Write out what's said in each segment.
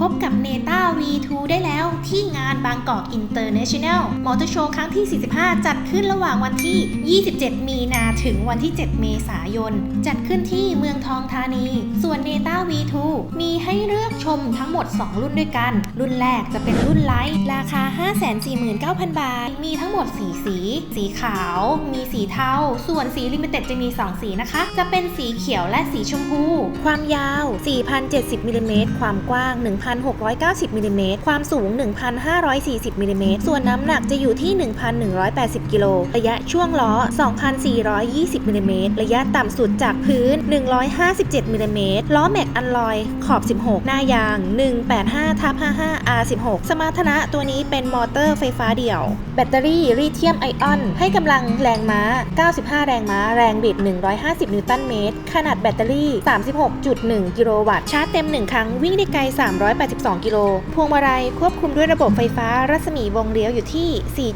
พบกับเนต้า V2 ได้แล้วที่งานบางกอก International Motor Show ครั้งที่ 45 จัดขึ้นระหว่างวันที่ 27 มีนาถึงวันที่ 7 เมษายน จัดขึ้นที่เมืองทองธานี ส่วนเนต้า V2 มีให้เลือกชมทั้งหมด 2 รุ่นด้วยกัน รุ่นแรกจะเป็นรุ่นไลท์ราคา 549,000 บาท มีทั้งหมด 4 สี สีขาว มีสีเทา ส่วนสีลิมิเต็ดจะมี 2 สีนะคะ จะเป็นสีเขียวและสีชมพู ความยาว 4,070มิลลิเมตรความกว้าง 1,0 1,690มิลลิเมตรความสูง 1,540มิลลิเมตรส่วนน้ำหนักจะอยู่ที่ 1,180 กิโล ระยะช่วงล้อ 2,420มิลลิเมตรระยะต่ำสุดจากพื้น 157มิลลิเมตรล้อแม็กอันลอย ขอบ 16 หน้ายาง 185ทับ55 R16 สมรรถนะตัวนี้เป็นมอเตอร์ไฟฟ้าเดี่ยว แบตเตอรี่ลิเธียมไอออน ให้กำลังแรงม้า 95 แรงม้า แรงบิด 150 นิวตันเมตร ขนาดแบตเตอรี่ 36.1 กิโลวัตต์ ชาร์จเต็ม 1 ครั้งวิ่งได้ไกล300 382 กิโล พวงมาลัยควบคุมด้วยระบบไฟฟ้ารัศมีวงเลี้ยวอยู่ที่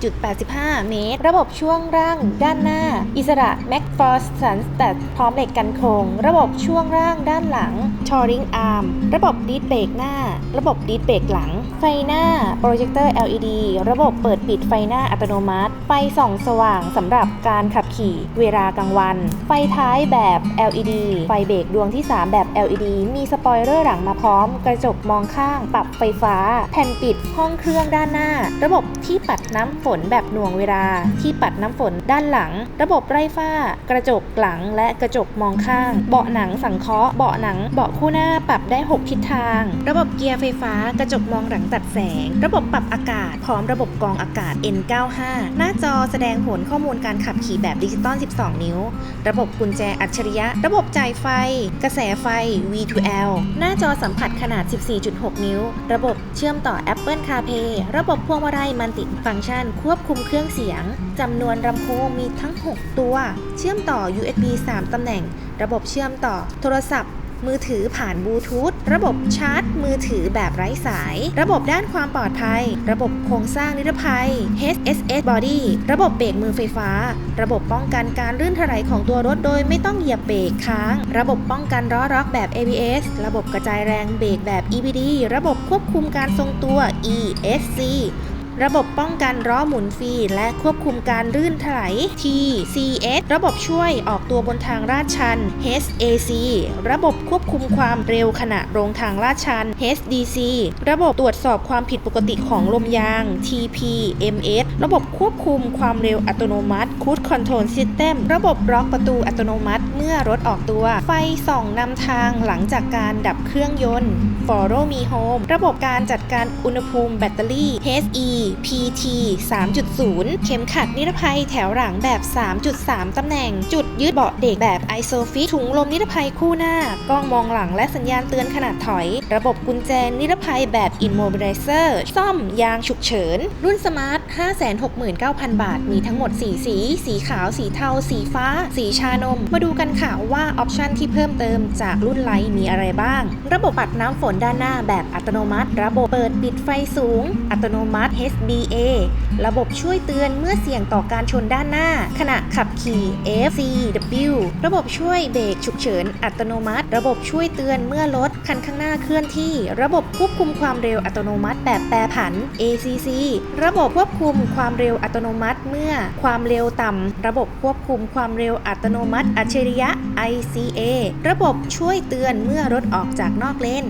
4.85 เมตร ระบบช่วงล่างด้านหน้า อิสระแม็กฟอร์สันแต่พร้อมเหล็กกันโครงระบบช่วงล่างด้านหลังชอริงอาร์มระบบดิสเบรกหน้า ระบบดิสเบรกหลัง ไฟหน้าโปรเจคเตอร์ LED ระบบเปิดปิดไฟหน้าอัตโนมัติ ไฟส่องสว่างสำหรับการขับขี่เวลากลางวัน ไฟท้ายแบบ LED ไฟเบรกดวงที่ 3 แบบ LED มีสปอยเลอร์หลังมาพร้อม กระจกมองข้าง ปรับไฟฟ้า แผ่นปิดห้องเครื่องด้านหน้า ระบบที่ปัดน้ำฝนแบบหน่วงเวลา ที่ปัดน้ำฝนด้านหลัง ระบบไร้ฝ้า กระจกหลังและกระจกมองข้าง เบาะหนังสังเคราะห์เบาะหนังเบาะคู่หน้าปรับได้ 6 ทิศทาง ระบบเกียร์ไฟฟ้ากระจกมองหลังตัดแสง ระบบปรับอากาศ พร้อมระบบกรองอากาศ N95 หน้าจอแสดงผลข้อมูลการขับขี่แบบดิจิตอล 12 นิ้ว ระบบกุญแจอัจฉริยะ ระบบจ่ายไฟ กระแสไฟ V2L หน้าจอสัมผัสขนาด 14.6นิ้ว ระบบเชื่อมต่อ Apple CarPlay ระบบพวงมาลัยมันติฟังก์ชัน ควบคุมเครื่องเสียงจำนวนลำโพงมีทั้ง 6 ตัว เชื่อมต่อ USB 3 ตำแหน่ง ระบบเชื่อมต่อโทรศัพท์ มือถือผ่านบลูทูธระบบชาร์จ มือถือแบบไร้สาย ระบบด้านความปลอดภัย ระบบโครงสร้างนิรภัย HSS Body ระบบเบรกมือไฟฟ้า ระบบป้องกันการลื่นถลายของตัวรถโดยไม่ต้องเหยียบเบรกค้าง ระบบป้องกันล้อล็อกแบบ ABS ระบบกระจายแรงเบรกแบบ EBD ระบบควบคุมการทรงตัว ESC ระบบป้องกันล้อหมุนฟรีและควบคุมการลื่นถลาย TCS ระบบช่วยออกตัวบนทางลาดชัน HAC ระบบควบคุมความเร็วขณะลงทางลาดชัน HDC ระบบตรวจสอบความผิดปกติของลมยาง TPMS ระบบควบคุมความเร็วอัตโนมัติ Cruise Control System ระบบล็อกประตูอัตโนมัติเมื่อรถออกตัว ไฟส่องนำทางหลังจากการดับเครื่องยนต์ Follow Me Home ระบบการจัดการอุณหภูมิแบตเตอรี่ HE PT 3.0 เข็มขัดนิรภัยแถวหลังแบบ 3.3 ตำแหน่ง จุดยืดเบาะเด็กแบบ ISOFIX ถุงลมนิรภัยคู่หน้ากล้องมองหลังและสัญญาณเตือนขนาดถอย ระบบกุญแจนิรภัยแบบ Immobilizer ซ่อมยางฉุกเฉิน รุ่นสมาร์ท 569,000 บาท มีทั้งหมด 4 สี สีขาว สีเทา สีฟ้า สีชานม มาดูกันค่ะว่าออปชันที่เพิ่มเติมจากรุ่นไลท์มีอะไรบ้าง ระบบปัดน้ำฝนนด้านหน้าแบบอัตโนมัติ ระบบเปิดปิดไฟสูง อัตโนมัติ HBA ระบบช่วยเตือนเมื่อเสี่ยงต่อการชนด้านหน้า ขณะขับขี่ FCW ระบบช่วยเบรกฉุกเฉินอัตโนมัติ ระบบช่วยเตือนเมื่อรถคันข้างหน้าเคลื่อนที่ ระบบควบคุมความเร็วอัตโนมัติแบบแปรผัน ACC ระบบควบคุมความเร็วอัตโนมัติเมื่อความเร็วต่ำ ระบบควบคุมความเร็วอัตโนมัติอัจฉริยะ ICA ระบบช่วยเตือนเมื่อรถออกจากนอกเลน